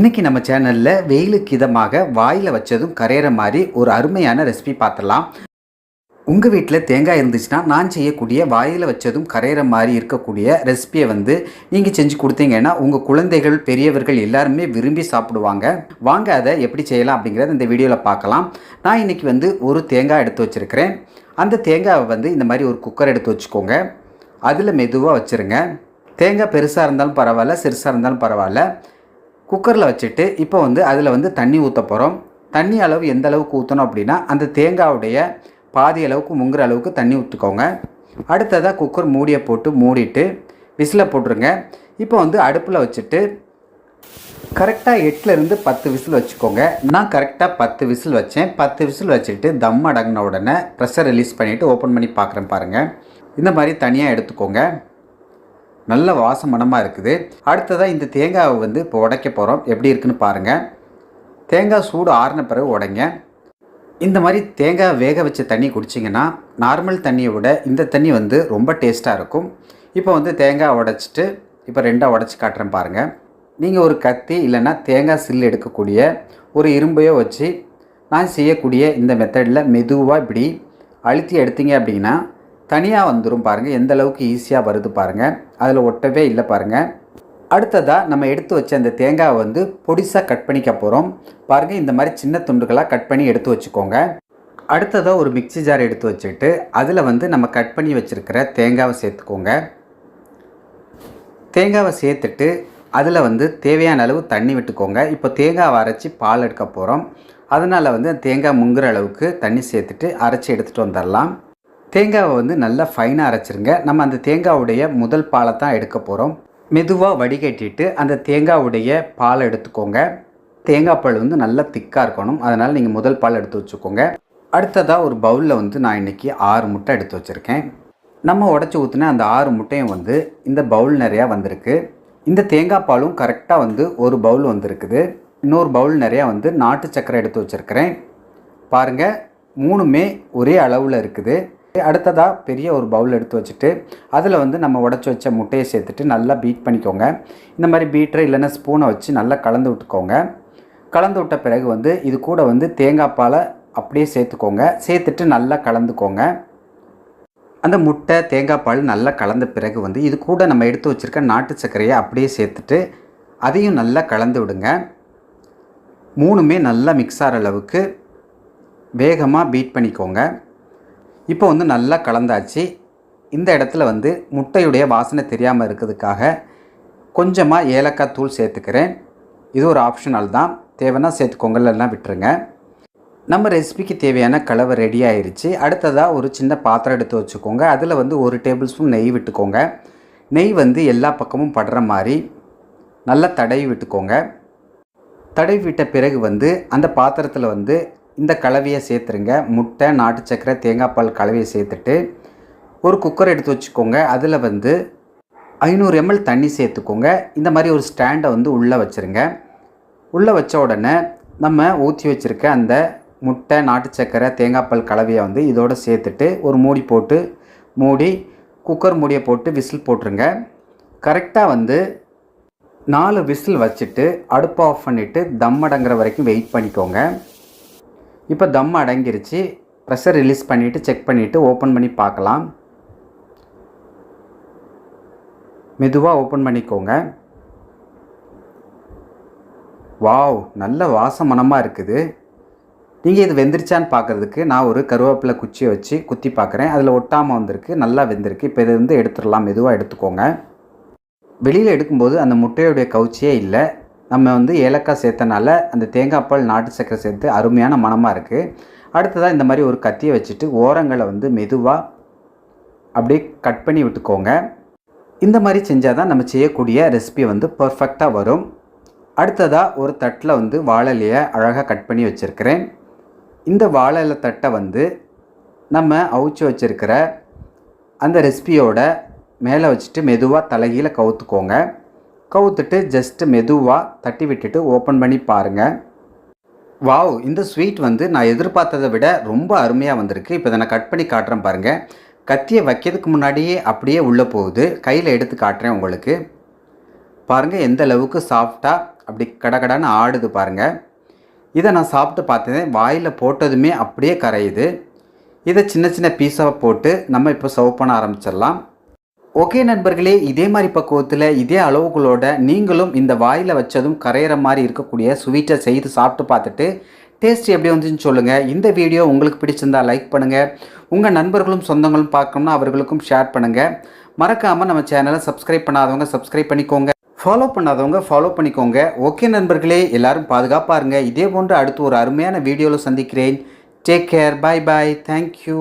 இன்றைக்கி நம்ம சேனலில் வெயிலுக்கு இதமாக வாயில் வச்சதும் கரையிற மாதிரி ஒரு அருமையான ரெசிபி பார்த்துடலாம். உங்கள் வீட்டில் தேங்காய் இருந்துச்சுன்னா நான் செய்யக்கூடிய வாயில் வச்சதும் கரையிற மாதிரி இருக்கக்கூடிய ரெசிபியை வந்து நீங்கள் செஞ்சு கொடுத்தீங்கன்னா உங்கள் குழந்தைகள் பெரியவர்கள் எல்லாருமே விரும்பி சாப்பிடுவாங்க. வாங்க அதை எப்படி செய்யலாம் அப்படிங்கிறத இந்த வீடியோவில் பார்க்கலாம். நான் இன்றைக்கி வந்து ஒரு தேங்காய் எடுத்து வச்சுருக்கிறேன். அந்த தேங்காவை வந்து இந்த மாதிரி ஒரு குக்கர் எடுத்து வச்சுக்கோங்க. அதில் மெதுவாக வச்சுருங்க. தேங்காய் பெருசாக இருந்தாலும் பரவாயில்ல சிறுசாக இருந்தாலும் பரவாயில்ல. குக்கரில் வச்சுட்டு இப்போ வந்து அதில் வந்து தண்ணி ஊற்ற போகிறோம் தண்ணி அளவு எந்த அளவுக்கு ஊற்றணும் அப்படின்னா அந்த தேங்காவுடைய பாதி அளவுக்கு முங்குற அளவுக்கு தண்ணி ஊற்றுக்கோங்க அடுத்ததாக குக்கர் மூடியை போட்டு மூடிட்டு விசில போட்டுருங்க. இப்போ வந்து அடுப்பில் வச்சுட்டு கரெக்டாக எட்டுலேருந்து பத்து விசில் வச்சுக்கோங்க. நான் கரெக்டாக பத்து விசில் வச்சேன். பத்து விசில் வச்சுட்டு தம் அடங்கின உடனே ப்ரெஷர் ரிலீஸ் பண்ணிவிட்டு ஓப்பன் பண்ணி பார்க்குறேன் பாருங்கள் இந்த மாதிரி தனியாக எடுத்துக்கோங்க. நல்ல வாசம் இருக்குது. அடுத்ததாக இந்த தேங்காவை வந்து இப்போ உடைக்க போகிறோம் எப்படி இருக்குன்னு பாருங்கள் தேங்காய் சூடு ஆறின பிறகு உடைங்க. இந்த மாதிரி தேங்காய் வேக வச்ச தண்ணி குடிச்சிங்கன்னா நார்மல் தண்ணியை விட இந்த தண்ணி வந்து ரொம்ப டேஸ்ட்டாக இருக்கும். இப்போ வந்து தேங்காய் உடைச்சிட்டு இப்போ ரெண்டாக உடச்சி காட்டுறேன் பாருங்கள் நீங்கள் ஒரு கத்தி இல்லைன்னா தேங்காய் சில்லு எடுக்கக்கூடிய ஒரு இரும்பையோ வச்சு நான் செய்யக்கூடிய இந்த மெத்தடில் மெதுவாக இப்படி அழுத்தி எடுத்தீங்க அப்படின்னா தனியாக வந்துடும் பாருங்கள் எந்த அளவுக்கு ஈஸியாக வருது பாருங்கள் அதில் ஒட்டவே இல்லை பாருங்கள் அடுத்ததாக நம்ம எடுத்து வச்ச அந்த தேங்காவை வந்து பொடிசாக கட் பண்ணிக்க போகிறோம் பாருங்கள் இந்த மாதிரி சின்ன துண்டுகளாக கட் பண்ணி எடுத்து வச்சுக்கோங்க. அடுத்ததாக ஒரு மிக்ஸி ஜார் எடுத்து வச்சுட்டு அதில் வந்து நம்ம கட் பண்ணி வச்சுருக்கிற தேங்காவை சேர்த்துக்கோங்க. தேங்காவை சேர்த்துட்டு அதில் வந்து தேவையான அளவு தண்ணி விட்டுக்கோங்க. இப்போ தேங்காவை அரைச்சி பால் எடுக்க போகிறோம் அதனால் வந்து தேங்காய் முங்குற அளவுக்கு தண்ணி சேர்த்துட்டு அரைச்சி எடுத்துகிட்டு வந்துடலாம் தேங்காவை வந்து நல்லா ஃபைனாக அரைச்சிருங்க. நம்ம அந்த தேங்காவுடைய முதல் பாலை தான் எடுக்க போகிறோம் மெதுவாக வடிகட்டிட்டு அந்த தேங்காவுடைய பாலை எடுத்துக்கோங்க. தேங்காய் பால் வந்து நல்லா திக்காக இருக்கணும். அதனால் நீங்கள் முதல் பால் எடுத்து வச்சுக்கோங்க. அடுத்ததாக ஒரு பவுலில் வந்து நான் இன்றைக்கி ஆறு முட்டை எடுத்து வச்சுருக்கேன். நம்ம உடச்சி ஊற்றின அந்த ஆறு முட்டையும் வந்து இந்த பவுல் நிறையா வந்திருக்கு. இந்த தேங்காய் பாலும் கரெக்டாக வந்து ஒரு பவுல் வந்திருக்குது. இன்னொரு பவுல் நிறையா வந்து நாட்டு சக்கரை எடுத்து வச்சுருக்கிறேன். பாருங்கள் மூணுமே ஒரே அளவில் இருக்குது. அடுத்ததாக பெரிய ஒரு பவுல் எடுத்து வச்சுட்டு அதில் வந்து நம்ம உடச்சி வச்ச முட்டையை சேர்த்துட்டு நல்லா பீட் பண்ணிக்கோங்க. இந்த மாதிரி பீட்டரை இல்லைன்னா ஸ்பூனை வச்சு நல்லா கலந்து விட்டுக்கோங்க. கலந்து விட்ட பிறகு வந்து இது கூட வந்து தேங்காய் பாலை அப்படியே சேர்த்துக்கோங்க. சேர்த்துட்டு நல்லா கலந்துக்கோங்க. அந்த முட்டை தேங்காய் பால் நல்லா கலந்த பிறகு வந்து இது கூட நம்ம எடுத்து வச்சுருக்க நாட்டு சர்க்கரையை அப்படியே சேர்த்துட்டு அதையும் நல்லா கலந்து விடுங்க. மூணுமே நல்லா மிக்ஸ் ஆகிற அளவுக்கு வேகமாக பீட் பண்ணிக்கோங்க. இப்போ வந்து நல்லா கலந்தாச்சு. இந்த இடத்துல வந்து முட்டையுடைய வாசனை தெரியாமல் இருக்கிறதுக்காக கொஞ்சமாக ஏலக்காய் தூள் சேர்த்துக்கிறேன். இது ஒரு ஆப்ஷனல் தான். தேவைன்னா சேர்த்துக்கோங்க இல்லைன்னா விட்டுருங்க. நம்ம ரெசிபிக்கு தேவையான கலவை ரெடி ஆயிடுச்சு அடுத்ததாக ஒரு சின்ன பாத்திரம் எடுத்து வச்சுக்கோங்க. அதில் வந்து ஒரு டேபிள் ஸ்பூன் நெய் விட்டுக்கோங்க. நெய் வந்து எல்லா பக்கமும் படுற மாதிரி நல்லா தடவி விட்டுக்கோங்க. தடவி விட்ட பிறகு வந்து அந்த பாத்திரத்தில் வந்து இந்த கலவையை சேர்த்துருங்க. முட்டை நாட்டு சக்கரை தேங்காய் பால் கலவையை சேர்த்துட்டு ஒரு குக்கர் எடுத்து வச்சுக்கோங்க. அதில் வந்து ஐநூறு எம்எல் தண்ணி சேர்த்துக்கோங்க. இந்த மாதிரி ஒரு ஸ்டாண்டை வந்து உள்ளே வச்சுருங்க. உள்ளே வச்ச உடனே நம்ம ஊற்றி வச்சுருக்க அந்த முட்டை நாட்டு சக்கரை தேங்காய் பால் கலவையை வந்து இதோடு சேர்த்துட்டு ஒரு மூடி போட்டு மூடி குக்கர் மூடியை போட்டு விசில் போட்டுருங்க. கரெக்டாக வந்து நாலு விசில் வச்சுட்டு அடுப்பு ஆஃப் பண்ணிவிட்டு தம் அடங்குற வரைக்கும் வெயிட் பண்ணிக்கோங்க. இப்போ தம் அடங்கிருச்சு. ப்ரெஷர் ரிலீஸ் பண்ணிவிட்டு செக் பண்ணிவிட்டு ஓப்பன் பண்ணி பார்க்கலாம். மெதுவாக ஓப்பன் பண்ணிக்கோங்க. வாவ் நல்ல வாசமனமாக இருக்குது. நீங்கள் இது வெந்துருச்சான்னு பார்க்குறதுக்கு நான் ஒரு கருவேப்பிலை குச்சியை வச்சு குத்தி பார்க்குறேன். அதில் ஒட்டாமல் வந்திருக்கு நல்லா வெந்திருக்கு. இப்போ இதை வந்து எடுத்துடலாம் மெதுவாக எடுத்துக்கோங்க. வெளியில் எடுக்கும்போது அந்த முட்டையுடைய கவுச்சியே இல்லை. நம்ம வந்து ஏலக்காய் சேர்த்தனால அந்த தேங்காய் பால் நாட்டு சக்கரை சேர்த்து அருமையான மணமாக இருக்குது அடுத்ததாக இந்த மாதிரி ஒரு கத்தியை வச்சுட்டு ஓரங்களை வந்து மெதுவாக அப்படியே கட் பண்ணி விட்டுக்கோங்க. இந்த மாதிரி செஞ்சால் தான் நம்ம செய்யக்கூடிய ரெசிபி வந்து பர்ஃபெக்டாக வரும். அடுத்ததாக ஒரு தட்டில் வந்து வாழலையை அழகாக கட் பண்ணி வச்சுருக்கிறேன். இந்த வாழை தட்டை வந்து நம்ம அவிச்சு வச்சுருக்கிற அந்த ரெசிபியோட மேலே வச்சுட்டு மெதுவாக தலைகீழ கவுத்துக்கோங்க. கவுத்துட்டு ஜஸ்ட்டு மெதுவாக தட்டி விட்டுட்டு ஓப்பன் பண்ணி பாருங்கள் வாவ் இந்த ஸ்வீட் வந்து நான் எதிர்பார்த்ததை விட ரொம்ப அருமையாக வந்திருக்கு. இப்போ இதை நான் கட் பண்ணி காட்டுறேன் பாருங்கள் கத்தியை வைக்கிறதுக்கு முன்னாடியே அப்படியே உள்ளே போகுது. கையில் எடுத்து காட்டுறேன் உங்களுக்கு. பாருங்கள் எந்த அளவுக்கு சாஃப்டாக அப்படி கடகடான்னு ஆடுது பாருங்கள் இதை நான் சாப்பிட்டு பார்த்தேன். வாயில் போட்டதுமே அப்படியே கரையுது. இதை சின்ன சின்ன பீஸாக போட்டு நம்ம இப்போ சர்வ் பண்ண ஆரம்பிச்சிடலாம். ஓகே நண்பர்களே இதே மாதிரி பக்குவத்தில் இதே அளவுகளோட நீங்களும் இந்த வாயில் வச்சதும் கரையிற மாதிரி இருக்கக்கூடிய ஸ்வீட்டை செய்து சாப்பிட்டு பார்த்துட்டு டேஸ்ட் எப்படி வந்துச்சுன்னு சொல்லுங்கள் இந்த வீடியோ உங்களுக்கு பிடிச்சிருந்தா லைக் பண்ணுங்கள் உங்கள் நண்பர்களும் சொந்தங்களும் பார்க்கணும்னா அவர்களுக்கும் ஷேர் பண்ணுங்கள் மறக்காமல் நம்ம சேனலை சப்ஸ்கிரைப் பண்ணாதவங்க சப்ஸ்கிரைப் பண்ணிக்கோங்க. ஃபாலோ பண்ணாதவங்க ஃபாலோ பண்ணிக்கோங்க. ஓகே நண்பர்களே எல்லாரும் பாதுகாப்பாக இருங்க. இதே போன்று அடுத்து ஒரு அருமையான வீடியோவில் சந்திக்கிறேன். Take care bye bye thank you